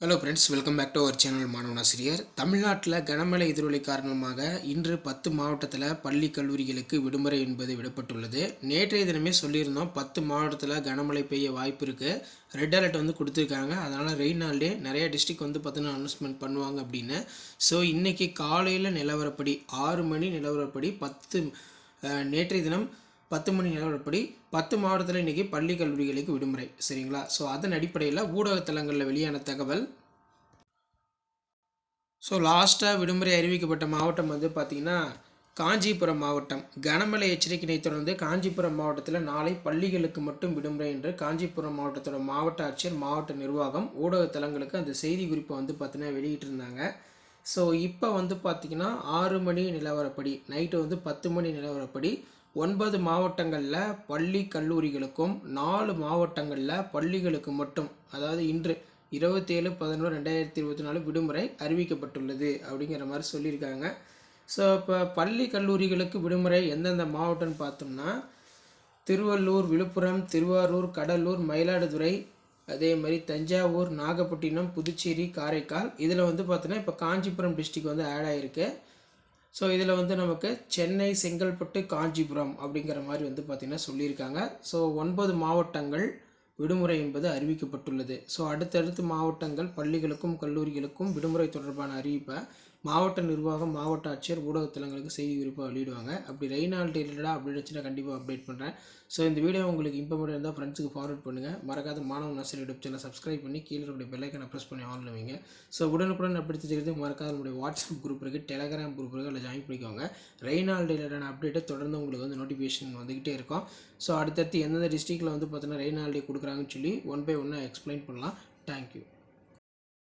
Hello friends welcome back to our channel மாணவன் ஆசிரியர் தமிழ்நாட்டில் கனமழை எதிரொலி காரணமாக இன்று பத்து மாவட்டத்தில் பள்ளி கல்லூரிகளுக்கு விடுமுறை என்பது விடப்பட்டுள்ளது. நேற்றைய தினமே சொல்லியிருந்தோம் பத்து மாவட்டத்தில் கனமழை பெய்ய வாய்ப்பு இருக்குது ரெட் அலர்ட் வந்து கொடுத்துருக்காங்க. அதனால் ரெயின் நாள்டே நிறைய டிஸ்ட்ரிக் வந்து பார்த்தீங்கன்னா அனௌன்ஸ்மெண்ட் பண்ணுவாங்க அப்படின்னு. ஸோ இன்றைக்கி காலையில் நிலவரப்படி ஆறு மணி நிலவரப்படி பத்து நேற்றைய தினம் பத்து மணி நிலவரப்படி பத்து மாவட்டத்தில் இன்றைக்கி பள்ளி கல்லூரிகளுக்கு விடுமுறை சரிங்களா? ஸோ அதன் அடிப்படையில் ஊடகத்தலங்களில் வெளியான தகவல். ஸோ லாஸ்ட்டாக விடுமுறை அறிவிக்கப்பட்ட மாவட்டம் வந்து பார்த்திங்கன்னா காஞ்சிபுரம் மாவட்டம். கனமழை எச்சரிக்கையை தொடர்ந்து காஞ்சிபுரம் மாவட்டத்தில் நாளை பள்ளிகளுக்கு மட்டும் விடுமுறை என்று காஞ்சிபுரம் மாவட்டத்தோட மாவட்ட ஆட்சியர் மாவட்ட நிர்வாகம் ஊடகத்தலங்களுக்கு அந்த செய்தி குறிப்பை வந்து பார்த்திங்கன்னா வெளியிட்டிருந்தாங்க. ஸோ இப்போ வந்து பார்த்திங்கன்னா ஆறு மணி நிலவரப்படி நைட்டு வந்து பத்து மணி நிலவரப்படி ஒன்பது மாவட்டங்களில் பள்ளி கல்லூரிகளுக்கும் நாலு மாவட்டங்களில் பள்ளிகளுக்கு மட்டும் அதாவது இன்று இருபத்தேழு பதினொன்று ரெண்டாயிரத்தி இருபத்தி நாலு விடுமுறை அறிவிக்கப்பட்டுள்ளது அப்படிங்கிற மாதிரி சொல்லியிருக்காங்க. ஸோ இப்போ பள்ளி கல்லூரிகளுக்கு விடுமுறை எந்தெந்த மாவட்டம்னு பார்த்தோம்னா திருவள்ளூர் விழுப்புரம் திருவாரூர் கடலூர் மயிலாடுதுறை அதே மாதிரி தஞ்சாவூர் நாகப்பட்டினம் புதுச்சேரி காரைக்கால். இதில் வந்து பார்த்தோன்னா இப்போ காஞ்சிபுரம் டிஸ்ட்ரிக் வந்து ஆட் ஆகிருக்கு ஸோ இதில் வந்து நமக்கு சென்னை செங்கல்பட்டு காஞ்சிபுரம் அப்படிங்கிற மாதிரி வந்து பார்த்திங்கன்னா சொல்லியிருக்காங்க. ஸோ ஒன்பது மாவட்டங்கள் விடுமுறை என்பது அறிவிக்கப்பட்டுள்ளது. ஸோ அடுத்தடுத்து மாவட்டங்கள் பள்ளிகளுக்கும் கல்லூரிகளுக்கும் விடுமுறை தொடர்பான அறிவிப்பை மாவட்ட நிர்வாகம் மாவட்ட ஆட்சியர் ஊடகத்தலங்களுக்கு செய்தி குறிப்பாக வெளியிடுவாங்க. அப்படி ரெய்னால்ட் ரிலேட்டடாக அப்டேட் நான் கண்டிப்பாக அப்டேட் பண்ணுறேன் ஸோ இந்த வீடியோ உங்களுக்கு இம்பார்ட்டன்ட் இருந்தால் ஃப்ரெண்ட்ஸுக்கு ஃபார்வர்ட் பண்ணுங்கள் மறக்காத மாணவ நர்சரி யூடியூப் சேனல் சப்ஸ்கிரைப் பண்ணி கீழே இருக்கக்கூடிய பெல்லைக்கனை ப்ரெஸ் பண்ணி ஆன் வைங்க. ஸோ உடனுக்குடன் அப்படி தெரிஞ்சுக்கிறதுக்கு மறக்காத நம்முடைய வாட்ஸ்அப் குரூப் இருக்குது டெலகிராம் குரூப் இருக்குது அதில் ஜாயின் பண்ணிக்கோங்க. ரெய்னால்ட் ரிலேட்டடான அப்டேட்டை தொடர்ந்து உங்களுக்கு வந்து நோட்டிஃபிகேஷன் வந்துக்கிட்டே இருக்கும். ஸோ அடுத்தடுத்து எந்தெந்த டிஸ்ட்ரிக்டில் வந்து பார்த்தீங்கன்னா ரெய்னால்டே கொடுக்குறாங்கன்னு சொல்லி ஒன் பை ஒன்னாக எக்ஸ்பிளைன் பண்ணலாம். Thank you